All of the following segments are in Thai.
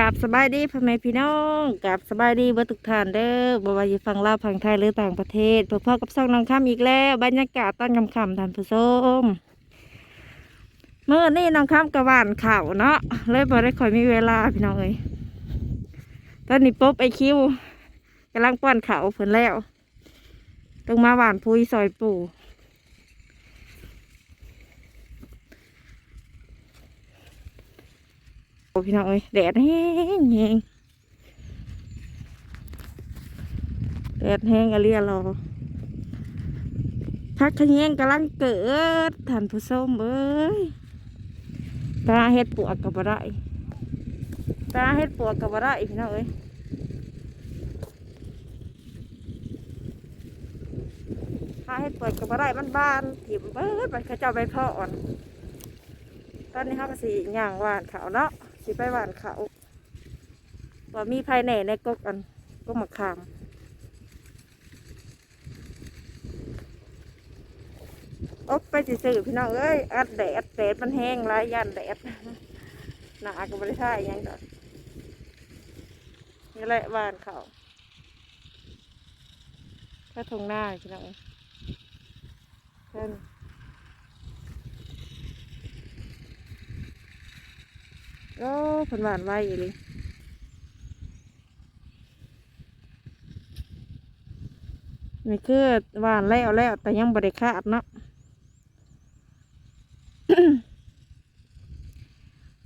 ราบสบายดีพ่อแม่พี่น้องกราบสบายดีเบ่ทุกทานเด้อบวายู่ฝั่งลาวฝั่งไทยหรือต่างประเทศพบพ่อกับซ่องน้องข้ามอีกแล้ว บรรยากาศตอนค่ำทานผู้ชมเมื่อนี้น้องข้ามกระวานข่าเนาะเลยบ่ได้คอยมีเวลาพี่น้องเอ้ยตอนนี้ปุ๊บไอคิวกำลังป้อนเข่าเพิ่นแล้วต้องมาหวานพุยซอยปู่ โอ้ พี่น้องเอ้ยแดดแห้งแห้งแดดแห้งอะไรอะรอพักขยงกำลังเกิดท่านผู้ชมเอ้ยตาเฮ็ดปวกกับบ่ได้ตาเฮ็ดปวกกับบ่ได้พี่น้องเอ้ยตาเฮ็ดปวกกับบ่ได้มันบานถิ่มเบิดมันเขาเจ้าไปพ่ออ่อน ตอนนี้เขาก็สิย่างหวานเขาเนาะ สิไปหวานเขาว่ามีภายในในกกอันกกมะขามอบไปสิสื่อพี่น้องเอ้ยอัดแดดแดดมันแห้งหลายยันแดดหนาก็บริท่าอหยังดอกนี่แหละหวานเขาถ้าทงหน้าพี่น้องเอ้ย เพิ่นโอ้เพิ่นหวานไว้อีหลีนี่คือหวานแล้วแล้วแต่ยังบริขาดเนาะ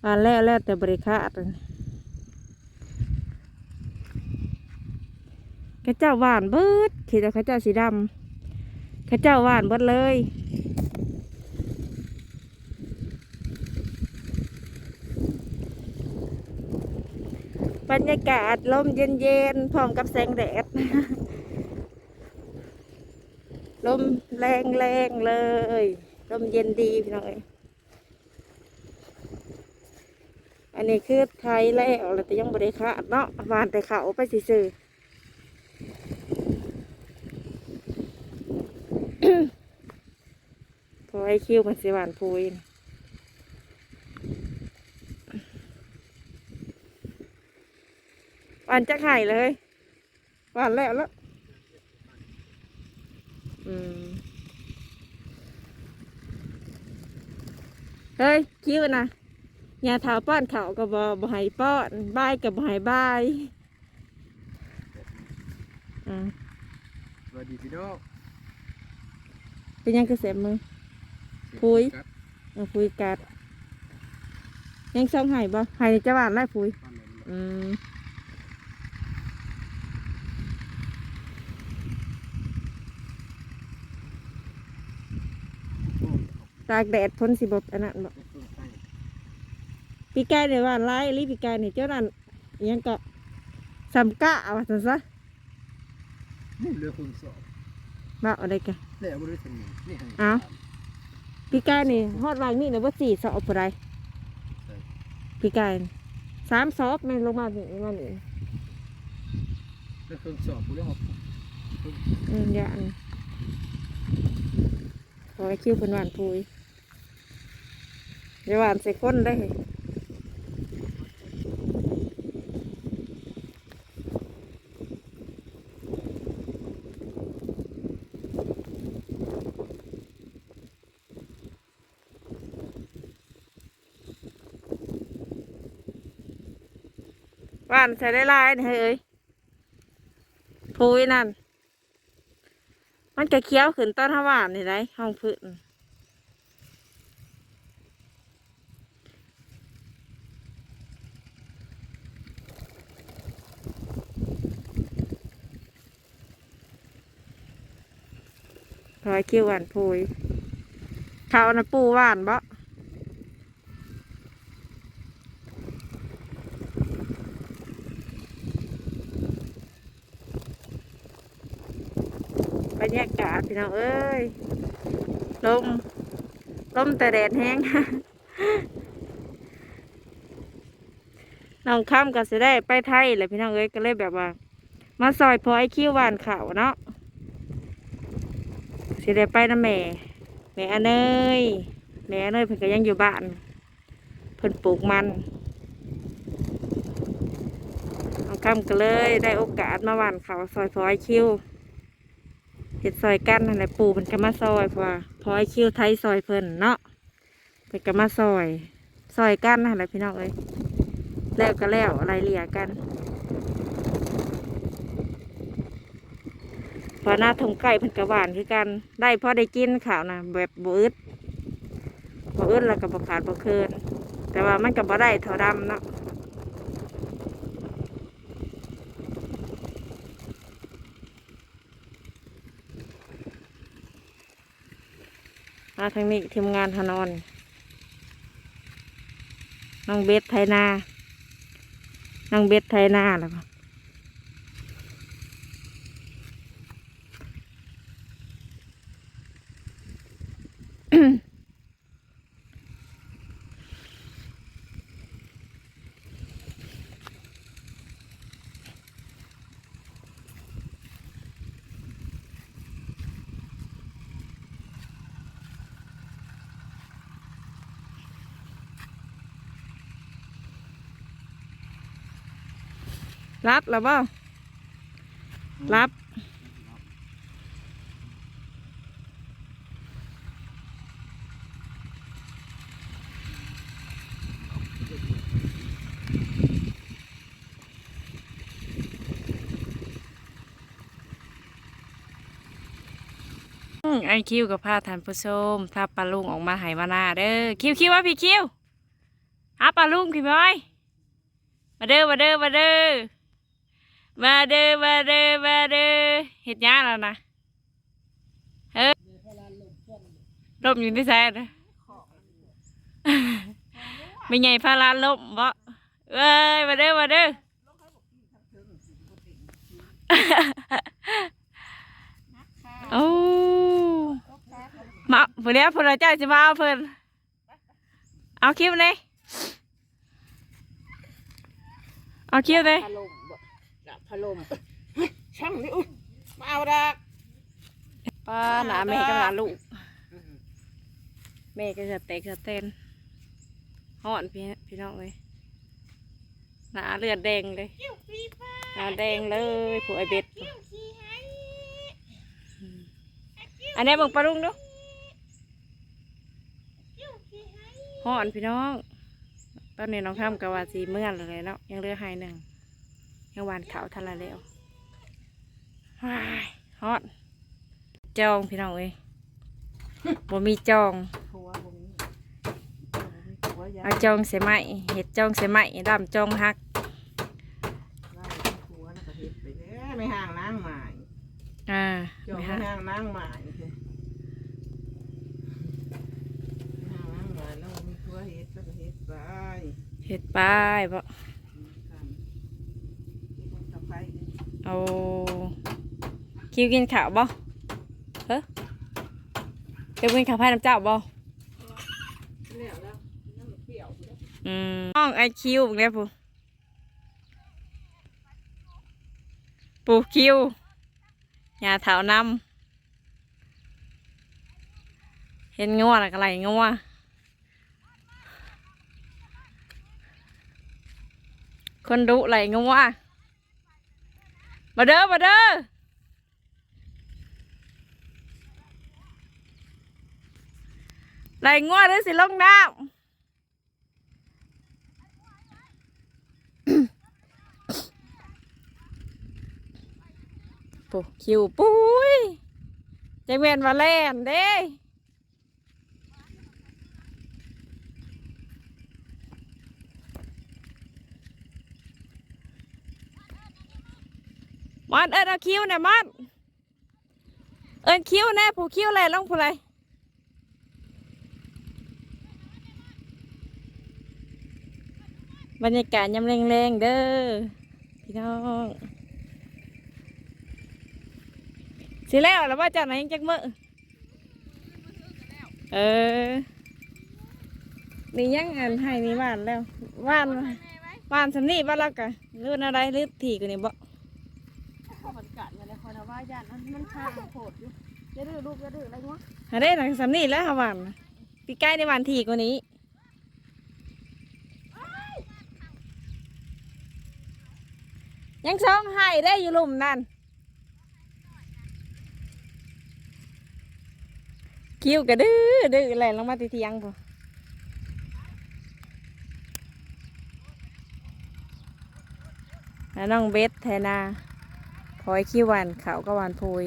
หวานแล้วแล้วแต่บริขาดเข้าเจ้าหวานเบิดขีดแต่เข้าเจ้าสีดำเข้าเจ้าหวานเบิดเลย บรรยากาศลมเย็นๆพร้อมกับแสงแดด ลมแรงๆเลย ลมเย็นดีพี่น้องเอ้ยอันนี้คือไทยแล้วแล้วแต่ยังบริขาดเนาะวานแต่เขาไปสิซื้อพอไอคิวมันสิหวานพูยนะหวานจะไข่เลยหวานแล้วแล้วอืมเฮ้ยคิวนะอย่าเท้าป้อนเขากับบอบใหายป้อนบายกับบหายบายอ่าสวัสดีพี่น้องเป็นยังกระเสมมือพุยครับเอาพุยกัดยังช่องไห้บ่ไห้จะหวานไล่พุยความเหม็นอืมตากแดดพ้นสิบอันนั้นบ่ปีกายเนี่ยหวานไล่รีปีกายเนี่ยเจ้านั่นอิหยังก็สำกะว่าซั่นซะเรือคุณสอบบ่เอาได้กันแล้วบริษัทนี้นี่ให้อ้าวปีกายนี่ฮอดวางนี่เนี่ยว่าสี่สอบอะไรปีกายนี่สามสอบแม่นลงมานี่มานี่เรือคุณสอบผู้เรื่องของอืมอย่าอันขอให้คิวเป็นหวานพุย เดี๋ยวหวานใส่ข้นได้หวานใส่ได้ลายนี่เฮ้ยพุยนั่น มันจะเคี้ยวขึ้นต้นหวานนี่ไรห้องพื้น คอยคิ้วหวานพุยเขาวนะปูหวานบ่บรรยากาศพี่น้องเอ้ยลมลมแต่แดดแห้งน้องข้ามก็สิได้ไปไทยแหละพี่น้องเอ้ยก็เลยแบบว่า มาซอยพอไอคิวหวานข่าวเนาะ สิได้ไปนะแม่ แม่อเนยแม่อเนยเพิ่นก็ยังอยู่บ้าน เพิ่นปลูกมันคำก็เลยได้โอกาสมาหว่านเขาซอยพอไอคิวเห็ดซอยกันนั่นแหละปู่มันก็มาซอยพราะว่าพอไอคิวไทยซอยเพิ่นเนาะเพิ่นก็มาซอยซอยกันนั่นแหละพี่น้องเอ้ยแล้วก็แล้วอะไรเหลี่ยกัน พอหน้าทงไก่เพิ่นก็หวานคือกัน ได้พอได้กินข่าวนะแบบบอึดบอึดแล้วก็บขาดบเคินแต่ว่ามันก็บ่ได้เท่าดำเนาะมาทางนี้ทีมงานฮานอนน้องเบสไทยนาน้องเบสไทยนาแล้วก็ รับแล้วบ่ารับ ไอคิวกับพาท่านผู้ชมถ้าปลาลุงออกมาหายมาหน้าเด้อคิวคิวว่าพี่คิวหาปลาลุงพี่บอยมาเด้อมาเด้อมาเด้อ มาเด้อมาเด้อมาเด้อเห็ดหญ้าแล้วนะเฮ้ยลมอยู่ที่แซ่นะไม่ใหญ่พาลานลมบ่เอ้ยมาเด้อมาเด้อโอ้มาเพื่อนเพื่อนเจ้าจะมาเอาเพื่อนเอาคลิปเลยเอาคลิปเลย พัดลมบ่ดับพัดลมช่างนี่อุ้ยมาเอาดักป้าหนาแม่กับหนาลูกแม่ก็จะเตะจะเต้นห่อนพี่พี่น้องเลยหนาเลือดแดงเลยหนาแดงเลยผู้ไอเบ็ดอันนี้เบังปลาลุงดูห่อนพี่น้อง ตอนนี้น้องข้ามกับว่าสีเมื่อนเลยเนาะยังเหลือหายหนึ่ง ยังหวานขาวทันละแล้วว้ายฮอตจองพี่น้องเอ้ยบ่มีจองผัวบ่มีผัวยาเอาจองเสียไหมเห็ดจองเสียไหมดำจองฮักไล่ผัวแล้วก็เฮ็ดไปเด้อไม่ห่างนางหมายอ่าจองไม่ไม่ฮะห่างนางหมายเด้อห่างนางหมายแล้วบ่มีผัวเฮ็ดแล้วก็เฮ็ดไปเห็ดไปบ่ กันที่คนสะใภ้นี่ เอาคิวกินข้าวบ่เฮ้เดี๋ยวกินข้าวพายน้ำเจ้าบ่แล้วแล้วน้ำมันเงี้ยวอยู่เด้ออืมห้องไอคิวเนี่ยปูปูคิวยาเถานำเห็นงัวแล้วก็ไหลงัวคนดุไหลงัว มาเด้อมาเด้อไหลงัวหรือสิลงน้ำปูคิวปุ้ยจังเวียนมาแล่นเด้ มันเอินเอาคิวเนี่ยมันเอินคิวแน่ผู้คิวอะไรลงผู้ไรบรรยากาศยำแรงๆเด้อพี่น้องสิแล้วแล้วว่าจากไหนยังจักมือเออนี่ยังอันให้นี่บ้านแล้วบ้านบ้านสำนีบ้านละกะหรืออะไรหรือถี่กันนี่บ่ ข้าวมันกัดมาแล้วคอยนะว่าย่านนั้นมันข้างโผดอยู่อย่าดื้อลูกอย่าดื้ออะไรวะหาได้หนังสำนีแล้วค่ะบ้านปีใกล้ในบ้านถี่กว่านี้ยังสองไห้ได้อยู่หลุมนั่นคิ้วกระดื้อดื้อแหลนลงมาตีเทียงพอน้องเบสแทนา พอยขี้วานเขาก็วานพุย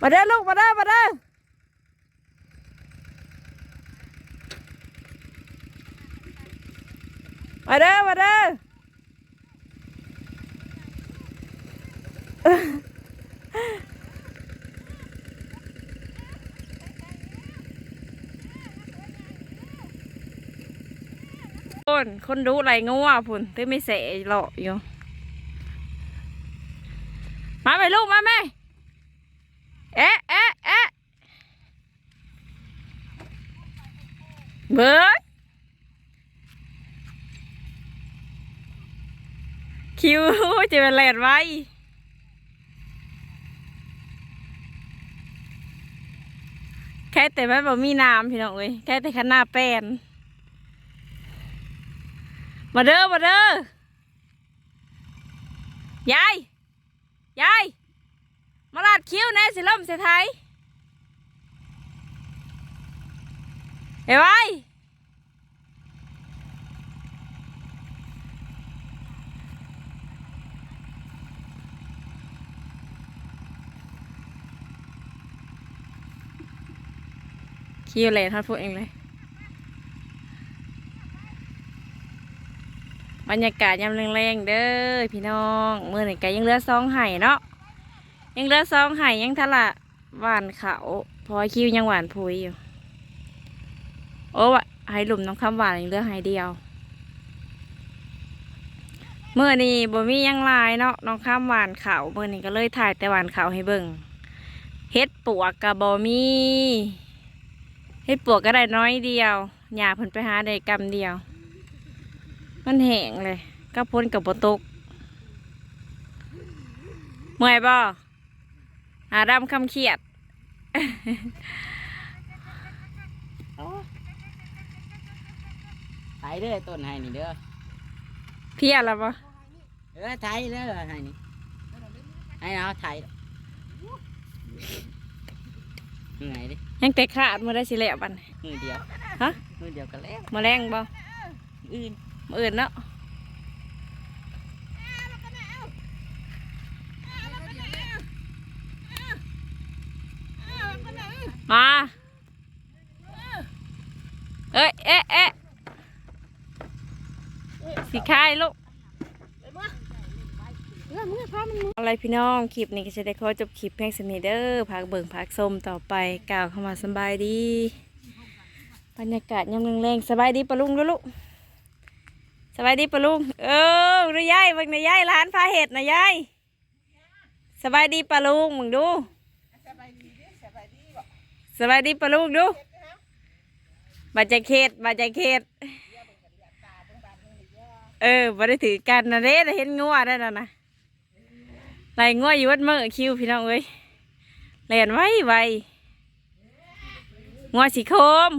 มาเด้อลูกมาเด้อมาเด้อมาเด้อมาเด้อ คนคนดูไรงัวพุ่นเต้ไม่เสะหล่ออยู่มาไปลูกมาแม่เอ๊ะเอ๊ะเอ๊ะเบิร์ดคิวจะเป็นแลนไว้แค่แต่มันบ่มีน้ำพี่น้องเอ้ยแค่แต่ขนาดแป้น มาเด้อมาเด้อยายยายมาลาดคิ้วแน่สิล่มเสียไทยเอ้ยไว้คิ้วเลยท่านพูดเองเลย รรยากาศยามแรงๆเด้อพี่น้องเมื่อไหร่ก็ยังเหลือซองไห่เนาะยังเหลือซองไห่ยังทะละหวานเขาพอคิวยังหวานพุยอยู่ โอ้วไห่หลุมน้องคำหวานยังเหลือไห่เดียวเมื่อนี้บ่มียังลายเนาะน้องคำหวานเขาเมื่อนี้ก็เลยถ่ายแต่หวานเขาให้เบิ่งเฮ็ดปวกกับบ่มีเฮ็ดปวกก็ได้น้อยเดียวหยาเพิ่นไปหาได้กำเดียว มันแห้งเลยก็พ้นกับบตกเมื่อยบ่หาดำคำเขียดไถเด้อต้นไห้นี่เด้อเพียแล้วบ่เออไถเด้อไห้นี่ให้เอาไถเหนื่อยดิยังแต่ขาดมาได้สิแล้วบัดนมือเดียวฮะมือเดียวก็แล้วมาแรงบ่อื่น มาอื่นเนาะมา เอ้ย เอ๊ะเอ๊ะสิคายลูกอะไรพี่น้องคลิปนี้ก็จะได้ขอจบคลิปเพียงสนิเด้อพักเบิ่งพักส้มต่อไปกล่าวเข้ามาสบายดี บรรยากาศยามแรงๆสบายดีปะลุงด้อลูก สบายดีปะลุง เออดูยายเบิ่งนะยายร้านพาเห็ดนะยายสบายดีปะลุงมึงดู สบายดีปะลุงดูบาดใจเขตบาดใจเขตเออบ่ได้ถือกันนะเด้แต่เห็นงัวได้แล้วนะไรง่วยอยู่วัดเมื่อคิวพี่น้องเอ้ยเลียนไว้ไวงัวสีโคม